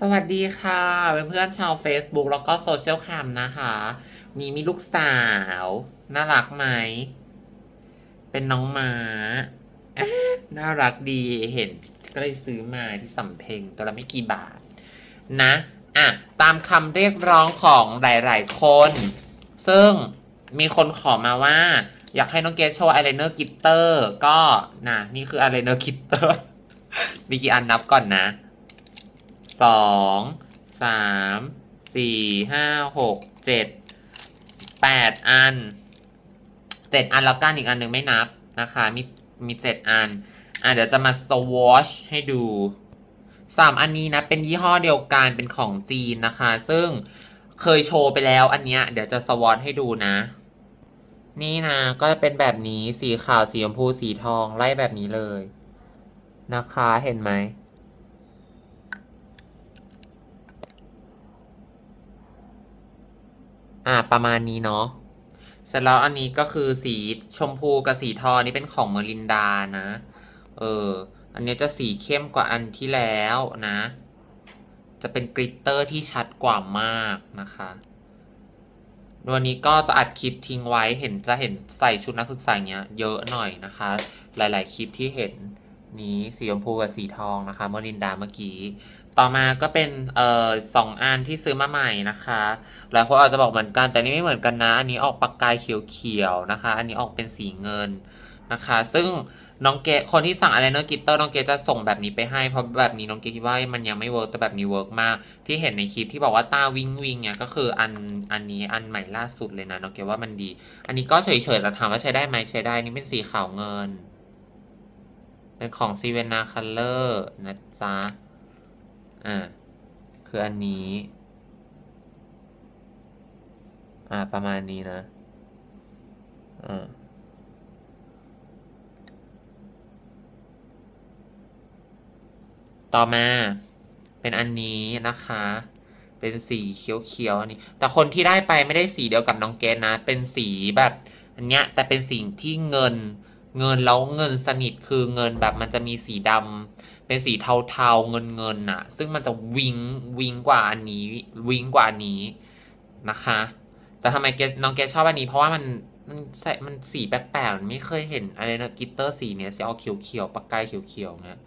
สวัสดีค่ะเพื่อนๆชาว Facebook แล้วก็โซเชียลแคมนะคะนี่มีลูกสาว น่ารักไหม เป็นน้องหมา น่ารักดีเห็นก็เลยซื้อมาที่สำเพ็งตัวละไม่กี่บาท นะ อะ ตามคำเรียกร้องของหลายๆคน ซึ่งมีคนขอมาว่า อยากให้น้องเกสโชว์อายไลเนอร์กิตเตอร์ ก็นะนี่คืออายไลเนอร์กิตเตอร์ มีกี่อันนับก่อนนะ สองสามสี่ห้าหกเจ็ดแปดอันเจ็ดอันแล้วกันอีกอันหนึ่งไม่นับนะคะ มีมีเจ็ดอัน อะเดี๋ยวจะมาสวอชให้ดูสามอันนี้นะ เป็นยี่ห้อเดียวกันเป็นของจีนนะคะ ซึ่งเคยโชว์ไปแล้วอันเนี้ยเดี๋ยวจะสวอชให้ดูนะ นี่นะ ก็จะเป็นแบบนี้สีขาวสีชมพูสีทองไล่แบบนี้เลย นะคะเห็นไหม อ่า ประมาณนี้เนาะเสร็จแล้วอันนี้ก็คือสีชมพูกับสีทองนี่เป็นของเมลินดานะ เออ อันนี้จะสีเข้มกว่าอันที่แล้วนะ จะเป็นกริตเตอร์ที่ชัดกว่ามากนะคะวันนี้ก็จะอัดคลิปทิ้งไว้เห็นจะเห็นใส่ชุดนักศึกษาเงี้ยเยอะหน่อยนะคะ หลาย ๆ คลิปที่เห็น นี้สีชมพูกับสีทองนะคะเมลินดาเมื่อกี้ ต่อมาก็เป็นเอ่อสองอันที่ซื้อมาใหม่นะคะหลายคนอาจจะบอกเหมือนกันแต่นี่ไม่เหมือนกันนะ อันนี้ออกปากกายเขียวๆนะคะ อันนี้ออกเป็นสีเงินนะคะ ซึ่งน้องเกดคนที่สั่งอะไรเนอร์กิตเตอร์น้องเกดจะส่งแบบนี้ไปให้เพราะแบบนี้น้องเกดคิดว่ามันยังไม่เวิร์กแต่แบบนี้เวิร์กมาก ที่เห็นในคลิปที่บอกว่าตาวิงวิงเนี่ยก็คืออันอันนี้อันใหม่ล่าสุดเลยนะน้องเกดว่ามันดี อันนี้ก็เฉยๆแต่ถามว่าใช้ได้ไหมใช้ได้นี่เป็นสีขาวเงิน เป็นของซีเวนาคัลเลอร์นะจ๊ะ อ่า คืออันนี้ อ่า ประมาณนี้นะ อ่าต่อมาเป็นอันนี้นะคะ เป็นสีเขียวๆอันนี้ แต่คนที่ได้ไปไม่ได้สีเดียวกับน้องเกดนะ เป็นสีแบบอันเนี้ยแต่เป็นสีที่เงิน เงินแล้วเงินสนิทคือเงินแบบมันจะมีสีดำเป็นสีเทาๆเงินเงินๆน่ะซึ่งมันจะวิงวิงกว่าอันนี้วิงกว่าอันนี้นะคะแต่ทำไมเกน้องเกชอบอันนี้ เพราะว่ามันมันใส่มันสีแปลกๆมันไม่เคยเห็นอะไรนะกิตเตอร์สีเนี้ยสีออกเขียวๆปากกายเขียวๆเงี้ย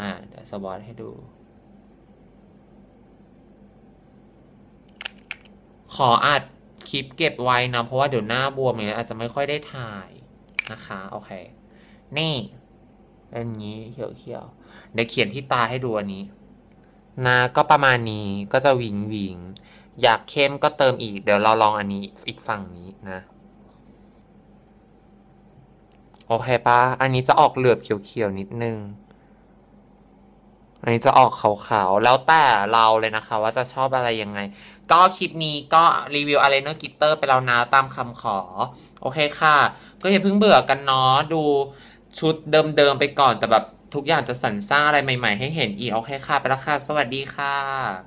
อ่าเดี๋ยวสบอตให้ดู ขออัดคลิปเก็บไว้นะ เพราะว่าเดี๋ยวหน้าบวมเนี่ยอาจจะไม่ค่อยได้ถ่าย นะคะโอเค นี่อันนี้เขียวๆเดี๋ยวเขียนที่ตาให้ดูอันนี้นะก็ประมาณนี้ก็จะวิงวิงอยากเข้มก็เติมอีก เดี๋ยวเราลองอันนี้อีกฝั่งนี้นะ โอเคปะอันนี้จะออกเหลือบเขียวๆนิดนึง อันนี้จะออกขาวๆ แล้วแต่เราเลยนะคะ ว่าจะชอบอะไรยังไง ก็คลิปนี้ก็รีวิวอะไรเนอร์กิตเตอร์ไปแล้วนะตามคำขอ โอเคค่ะ ก็อย่าเพิ่งเบื่อกันเนาะดูชุดเดิมๆไปก่อนแต่แบบทุกอย่างจะสรรสร้างอะไรใหม่ๆ ให้เห็นอีก โอเคค่ะ ไปแล้วค่ะ สวัสดีค่ะ